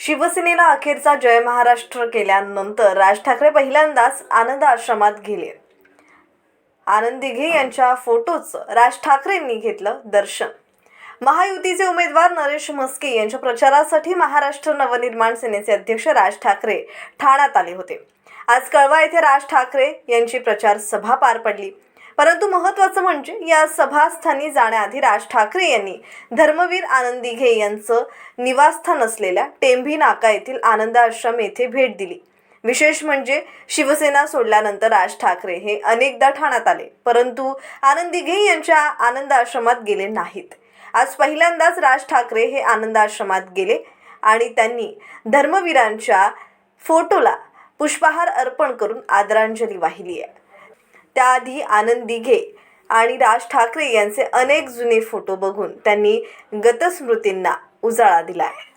शिवसेनेला अखेरचा जय महाराष्ट्र केल्यानंतर राज ठाकरे पहिल्यांदाच आनंद आश्रमात गेले. आनंद दिघे यांच्या फोटोचं राज ठाकरेंनी घेतलं दर्शन. महायुतीचे उमेदवार नरेश म्हस्के यांच्या प्रचारासाठी महाराष्ट्र नवनिर्माण सेनेचे अध्यक्ष राज ठाकरे ठाण्यात आले होते. आज कळवा येथे राज ठाकरे यांची प्रचार सभा पार पडली. परंतु महत्त्वाचं म्हणजे या सभास्थानी जाण्याआधी राज ठाकरे यांनी धर्मवीर आनंद दिघे यांचं निवासस्थान असलेल्या टेंभी नाका येथील आनंद आश्रम येथे भेट दिली. विशेष म्हणजे शिवसेना सोडल्यानंतर राज ठाकरे हे अनेकदा ठाण्यात आले परंतु आनंद दिघे यांच्या आनंद आश्रमात गेले नाहीत. आज पहिल्यांदाच राज ठाकरे हे आनंद आश्रमात गेले आणि त्यांनी धर्मवीरांच्या फोटोला पुष्पहार अर्पण करून आदरांजली वाहिली आहे. त्याआधी आनंद दिघे आणि राज ठाकरे यांचे अनेक जुने फोटो बघून त्यांनी गतस्मृतींना उजाळा दिला आहे